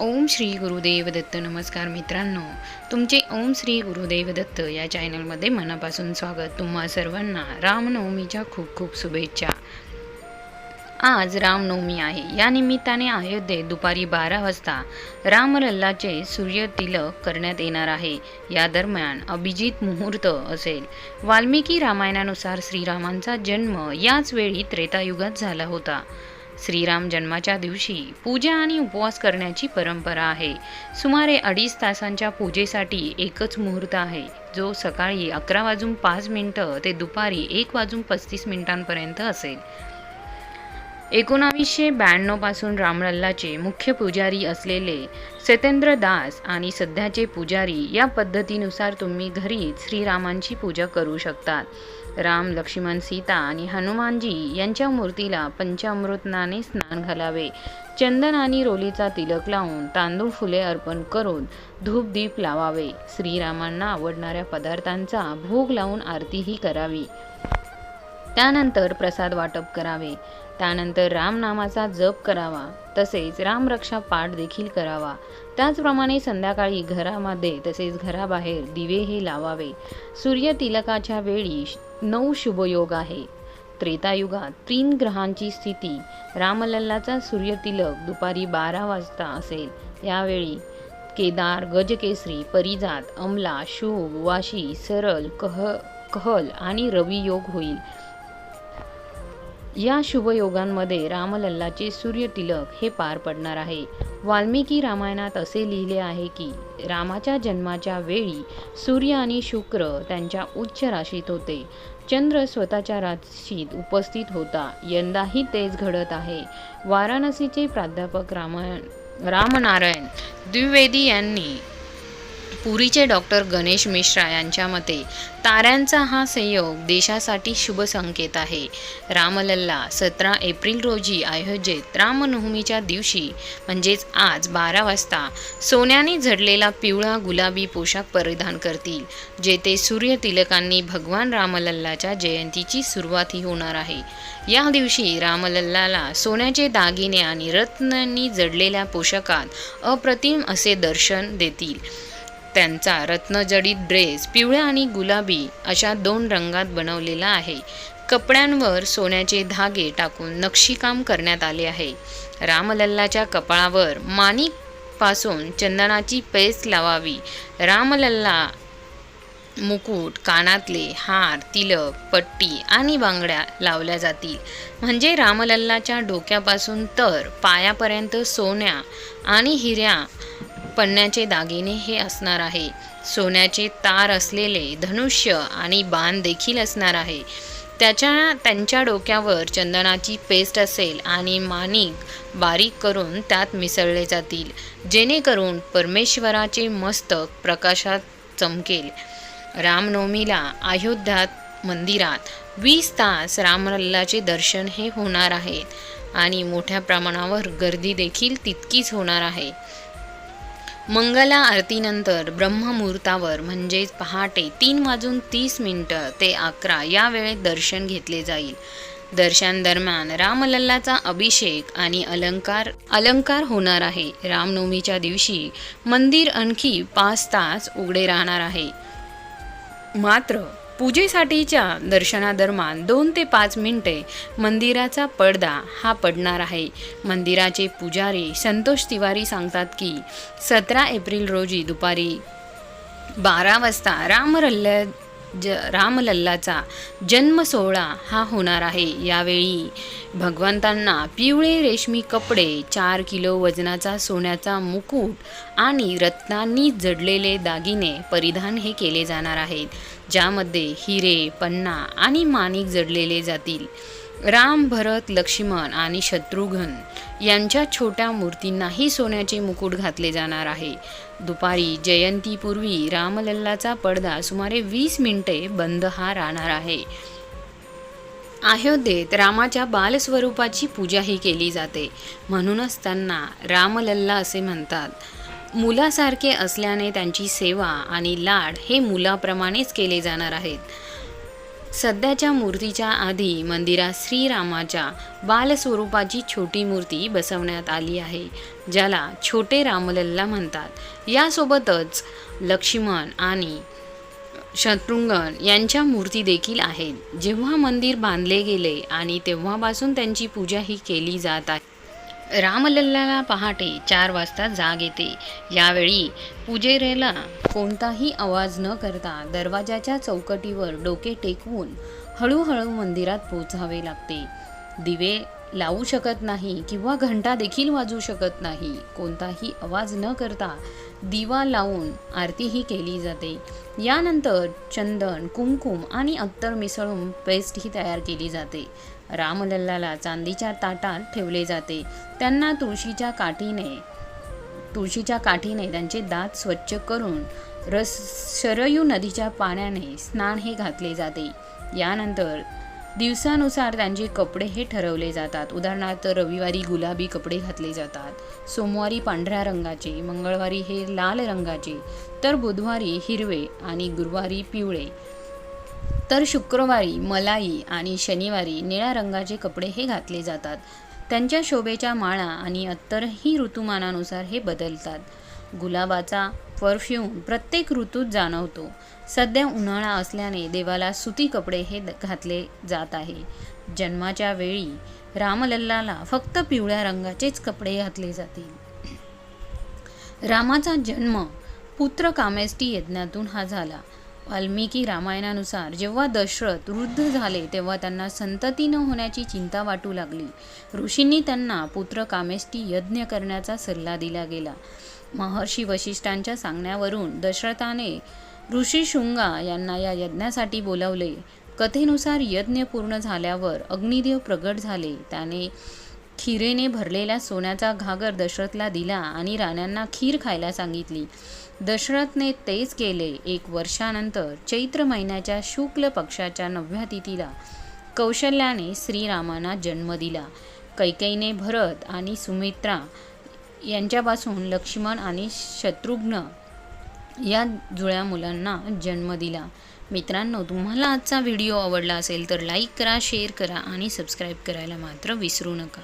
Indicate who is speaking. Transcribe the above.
Speaker 1: ओम श्री गुरुदेव दत्त नमस्कार मित्रांनो. तुमचे ओम श्री गुरुदेव दत्त या चॅनलमध्ये मनापासून स्वागत. तुम्हा सर्वांना रामनवमीच्या खूप खूप शुभेच्छा. आज रामनवमी आहे. या निमित्ताने अयोध्येत दुपारी बारा वाजता रामलल्लाचे सूर्यतिलक करण्यात येणार आहे. या दरम्यान अभिजित मुहूर्त असेल. वाल्मिकी रामायणानुसार श्रीरामांचा जन्म याच वेळी त्रेतायुगात झाला होता. श्रीराम जन्माच्या दिवशी पूजा आणि उपवास करण्याची परंपरा आहे. सुमारे अडीच तासांच्या पूजेसाठी एकच मुहूर्त आहे. जो सकाळी अकरा वाजून पाच मिनिटं ते दुपारी एक वाजून पस्तीस मिनिटांपर्यंत असेल. एकोणावीसशे ब्याण्णवपासून रामलल्लाचे मुख्य पुजारी असलेले सत्येंद्र दास आणि सध्याचे पुजारी या पद्धतीनुसार तुम्ही घरीच श्रीरामांची पूजा करू शकतात राम लक्ष्मण सीता आणि हनुमानजी यांच्या मूर्तीला पंचामृतनाने स्नान घालावे. चंदन आणि रोलीचा तिलक लावून तांदूळ फुले अर्पण करून धूप दीप लावावे. श्रीरामांना आवडणाऱ्या पदार्थांचा भोग लावून आरतीही करावी. त्यानंतर प्रसाद वाटप करावे. त्यानंतर रामनामाचा जप करावा. तसेच रामरक्षा पाठ देखील करावा. त्याचप्रमाणे संध्याकाळी घरामध्ये तसेच घराबाहेर दिवे हे लावावे. सूर्यतिलकाच्या वेळी नऊ शुभयोग आहे. त्रेतायुगात तीन ग्रहांची स्थिती. रामलल्लाचा सूर्यतिलक दुपारी बारा वाजता असेल. यावेळी केदार गजकेसरी परिजात अमला शुभ वाशी सरल कह कहल आणि रवी योग होईल. या शुभयोगांमध्ये रामलल्लाचे सूर्यतिलक हे पार पडणार आहे. वाल्मिकी रामायणात असे लिहिले आहे की रामाच्या जन्माच्या वेळी सूर्य आणि शुक्र त्यांच्या उच्च राशीत होते. चंद्र स्वतःच्या राशीत उपस्थित होता. यंदाही तेच घडत आहे. वाराणसीचे प्राध्यापक रामायण रामनारायण द्विवेदी यांनी पुरीचे डॉक्टर गणेश मिश्रा यांच्या मते ताऱ्यांचा हा संयोग देशासाठी शुभ संकेत आहे. रामलल्ला सतरा एप्रिल रोजी अयोध्येत रामनवमीच्या दिवशी म्हणजेच आज बारा वाजता सोन्याने झडलेला पिवळा गुलाबी पोशाख परिधान करतील जेथे सूर्यतिलकांनी भगवान रामलल्लाच्या जयंतीची सुरुवातही होणार आहे. या दिवशी रामलल्लाला सोन्याचे दागिने आणि रत्नांनी जडलेल्या पोशाखात अप्रतिम असे दर्शन देतील. त्यांचा रत्नजडित ड्रेस पिवळ्या आणि गुलाबी अशा दोन रंगात बनवलेला आहे. कपड्यांवर सोन्याचे धागे टाकून नक्षीकाम करण्यात आले आहे. रामलल्लाच्या कपाळावर माणिकपासून चंदनाची पेस्ट लावावी. रामलल्ला मुकुट कानातले हार तिलक पट्टी आणि बांगड्या लावल्या जातील. म्हणजे रामलल्लाच्या डोक्यापासून तर पायापर्यंत सोन्या आणि हिऱ्या पन्न्याचे दागिने हे असणार आहे. सोन्याचे तार असलेले धनुष्य आणि बाण देखील असणार आहे. त्याच्या त्यांच्या डोक्यावर चंदनाची पेस्ट असेल आणि माणिक बारीक करून त्यात मिसळले जातील जेणेकरून परमेश्वराचे मस्तक प्रकाशात चमकेल. रामनवमीला अयोध्यात मंदिरात वीस तास रामलल्लाचे दर्शन हे होणार आहे आणि मोठ्या प्रमाणावर गर्दी देखील तितकीच होणार आहे. मंगला आरतीनंतर ब्रह्ममुहूर्तावर म्हणजेच पहाटे तीन वाजून तीस मिनटं ते अकरा या वेळेत दर्शन घेतले जाईल. दर्शनदरम्यान रामलल्लाचा अभिषेक आणि अलंकार अलंकार होणार आहे. रामनवमीच्या दिवशी मंदिर आणखी पाच तास उघडे राहणार आहे. मात्र पूजेसाठीच्या दर्शनादरम्यान दोन ते पाच मिनिटे मंदिराचा पडदा हा पडणार आहे. मंदिराचे पुजारी संतोष तिवारी सांगतात की सतरा एप्रिल रोजी दुपारी बारा वाजता रामरल्ल ज रामलल्लाचा जन्म सोहळा हा होणार आहे. यावेळी भगवंतांना पिवळे रेशमी कपडे चार किलो वजनाचा सोन्याचा मुकुट आणि रत्नांनी जडलेले दागिने परिधान हे केले जाणार आहेत. ज्यामध्ये हिरे पन्ना आणि माणिक जडलेले जातील. राम भरत लक्ष्मण आणि शत्रुघ्न यांच्या छोट्या मूर्तींनाही सोन्याचे मुकुट घातले जाणार आहे. दुपारी जयंतीपूर्वी रामलल्लाचा पडदा सुमारे वीस मिनिटे बंद हा राहणार आहे. अयोध्येत रामाच्या बालस्वरूपाची पूजाही केली जाते. म्हणूनच त्यांना रामलल्ला असे म्हणतात. मुलासारखे असल्याने त्यांची सेवा आणि लाड हे मुलाप्रमाणेच केले जाणार आहेत. सध्याच्या मूर्तीच्या आधी मंदिरात श्रीरामाच्या बालस्वरूपाची छोटी मूर्ती बसवण्यात आली आहे ज्याला छोटे रामलल्ला म्हणतात. यासोबतच लक्ष्मण आणि शत्रुंगण यांच्या मूर्ती देखील आहेत. जेव्हा मंदिर बांधले गेले आणि तेव्हापासून त्यांची पूजा ही केली जात आहे. रामलल्लाला पहाटे चार वाजता जाग येते. यावेळी पुजेरेला कोणताही आवाज न करता दरवाजाच्या चौकटीवर डोके टेकवून हळूहळू मंदिरात पोचावे लागते. दिवे लावू शकत नाही किंवा घंटा देखील वाजू शकत नाही. कोणताही आवाज न करता दिवा लावून आरतीही केली जाते. यानंतर चंदन कुमकुम आणि अत्तर मिसळून पेस्टही तयार केली जाते. रामलल्लाला चांदीच्या ताटात ठेवले जाते. त्यांना तुळशीच्या काठीने तुळशीच्या काठीने त्यांचे दात स्वच्छ करून रस शरयू नदीच्या पाण्याने स्नान हे घातले जाते. यानंतर दिवसानुसार त्यांचे कपडे हे ठरवले जातात. उदाहरणार्थ रविवारी गुलाबी कपडे घातले जातात. सोमवारी पांढऱ्या रंगाचे मंगळवारी हे लाल रंगाचे तर बुधवारी हिरवे आणि गुरुवारी पिवळे. तर शुक्रवारी मलाई आणि शनिवारी निळ्या रंगाचे कपडे हे घातले जातात. त्यांच्या शोभेच्या माळा आणि अत्तरही ऋतुमानानुसार हे बदलतात. गुलाबाचा परफ्यूम प्रत्येक ऋतूत जाणवतो. सध्या उन्हाळा असल्याने देवाला सुती कपडे हे घातले जात आहे. जन्माच्या वेळी रामलल्लाला फक्त पिवळ्या रंगाचेच कपडे घातले जातील. रामाचा जन्म पुत्र कामेष्टी यज्ञातून हा झाला. वाल्मिकी रामायणानुसार जेव्हा दशरथ वृद्ध झाले तेव्हा त्यांना संतती न होण्याची चिंता वाटू लागली. ऋषींनी त्यांना पुत्र कामेष्टी यज्ञ करण्याचा सल्ला दिला गेला. महर्षी वशिष्ठांच्या सांगण्यावरून दशरथाने ऋषी शुंगा यांना या यज्ञासाठी बोलावले. कथेनुसार यज्ञ पूर्ण झाल्यावर अग्निदेव प्रगट झाले. त्याने खिरेने भरलेला सोन्याचा घागर दशरथला दिला आणि राण्यांना खीर खायला सांगितली. दशरथने तेच केले एक वर्षानंतर चैत्र महिन्याच्या शुक्ल पक्षाच्या नवव्या तिथीला. कौशल्याने श्रीरामांना जन्म दिला. कैकेयीने भरत आणि सुमित्रा यांच्यापासून लक्ष्मण आणि शत्रुघ्न या जुळ्या मुलांना जन्म दिला. मित्रांनो तुम्हाला आजचा व्हिडिओ आवडला असेल तर लाईक करा शेअर करा आणि सबस्क्राईब करायला मात्र विसरू नका.